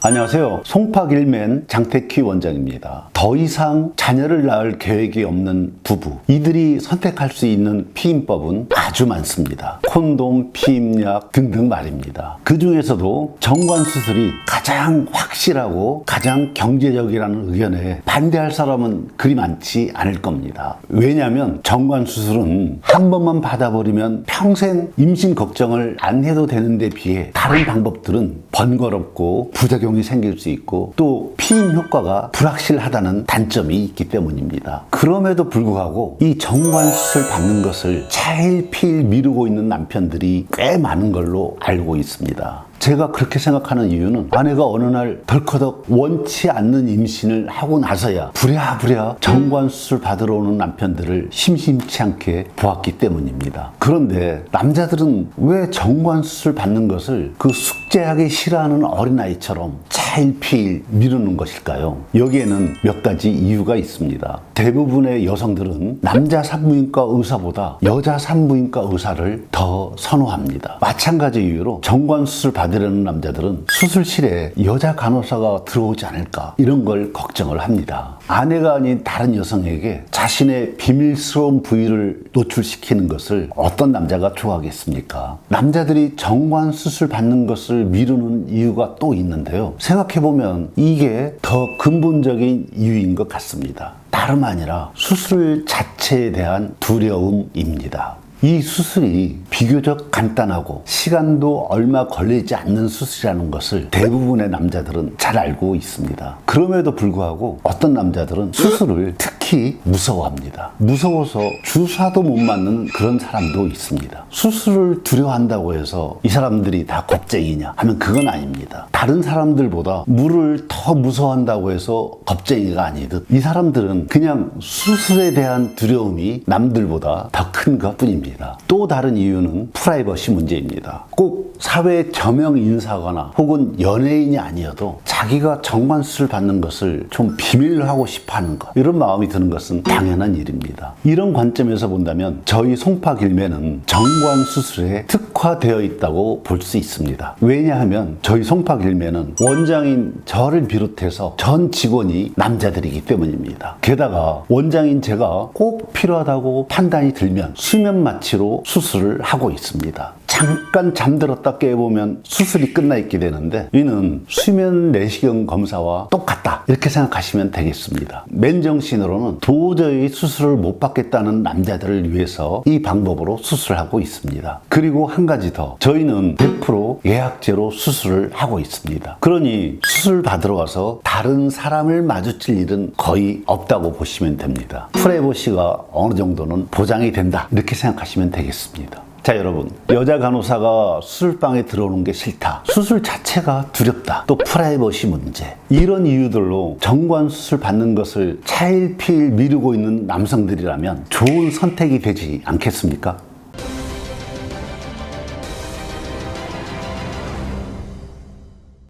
안녕하세요. 송파길맨 장태키 원장입니다. 더 이상 자녀를 낳을 계획이 없는 부부. 이들이 선택할 수 있는 피임법은 아주 많습니다. 콘돔, 피임약 등등 말입니다. 그 중에서도 정관 수술이 가장 확실하고 가장 경제적이라는 의견에 반대할 사람은 그리 많지 않을 겁니다. 왜냐하면 정관 수술은 한 번만 받아버리면 평생 임신 걱정을 안 해도 되는데 비해 다른 방법들은 번거롭고 부작용이 생길 수 있고 또 피임 효과가 불확실하다는 단점이 있기 때문입니다. 그럼에도 불구하고 이 정관 수술 받는 것을 차일피일 미루고 있는 남편들이 꽤 많은 걸로 알고 있습니다. 제가 그렇게 생각하는 이유는 아내가 어느 날 덜커덕 원치 않는 임신을 하고 나서야 부랴부랴 정관수술 받으러 오는 남편들을 심심치 않게 보았기 때문입니다. 그런데 남자들은 왜 정관수술 받는 것을 그 숙제하기 싫어하는 어린아이처럼 차일피일 미루는 것일까요? 여기에는 몇 가지 이유가 있습니다. 대부분의 여성들은 남자 산부인과 의사보다 여자 산부인과 의사를 더 선호합니다. 마찬가지 이유로 정관 수술 받으려는 남자들은 수술실에 여자 간호사가 들어오지 않을까 이런 걸 걱정을 합니다. 아내가 아닌 다른 여성에게 자신의 비밀스러운 부위를 노출시키는 것을 어떤 남자가 좋아하겠습니까? 남자들이 정관 수술 받는 것을 미루는 이유가 또 있는데요. 생각 해보면 이게 더 근본적인 이유인 것 같습니다. 다름 아니라 수술 자체에 대한 두려움입니다. 이 수술이 비교적 간단하고 시간도 얼마 걸리지 않는 수술이라는 것을 대부분의 남자들은 잘 알고 있습니다. 그럼에도 불구하고 어떤 남자들은 수술을 특 히 무서워합니다. 무서워서 주사도 못 맞는 그런 사람도 있습니다. 수술을 두려워한다고 해서 이 사람들이 다 겁쟁이냐 하면 그건 아닙니다. 다른 사람들보다 물을 더 무서워한다고 해서 겁쟁이가 아니듯 이 사람들은 그냥 수술에 대한 두려움이 남들보다 더 큰 것 뿐입니다. 또 다른 이유는 프라이버시 문제입니다. 꼭 사회 저명 인사거나 혹은 연예인이 아니어도 자기가 정관수술 받는 것을 좀 비밀로 하고 싶어 하는 것. 이런 마음이 드는 것은 당연한 일입니다. 이런 관점에서 본다면 저희 송파길매는 정관수술에 특화되어 있다고 볼 수 있습니다. 왜냐하면 저희 송파길매는 원장인 저를 비롯해서 전 직원이 남자들이기 때문입니다. 게다가 원장인 제가 꼭 필요하다고 판단이 들면 수면 마취로 수술을 하고 있습니다. 잠깐 잠들었다 깨보면 수술이 끝나 있게 되는데 이는 수면 내시경 검사와 똑같다 이렇게 생각하시면 되겠습니다. 맨정신으로는 도저히 수술을 못 받겠다는 남자들을 위해서 이 방법으로 수술하고 있습니다. 그리고 한 가지 더 저희는 100% 예약제로 수술을 하고 있습니다. 그러니 수술 받으러 와서 다른 사람을 마주칠 일은 거의 없다고 보시면 됩니다. 프라이버시가 어느 정도는 보장이 된다 이렇게 생각하시면 되겠습니다. 자 여러분. 여자 간호사가 수술방에 들어오는 게 싫다. 수술 자체가 두렵다. 또 프라이버시 문제. 이런 이유들로 정관 수술 받는 것을 차일피일 미루고 있는 남성들이라면 좋은 선택이 되지 않겠습니까?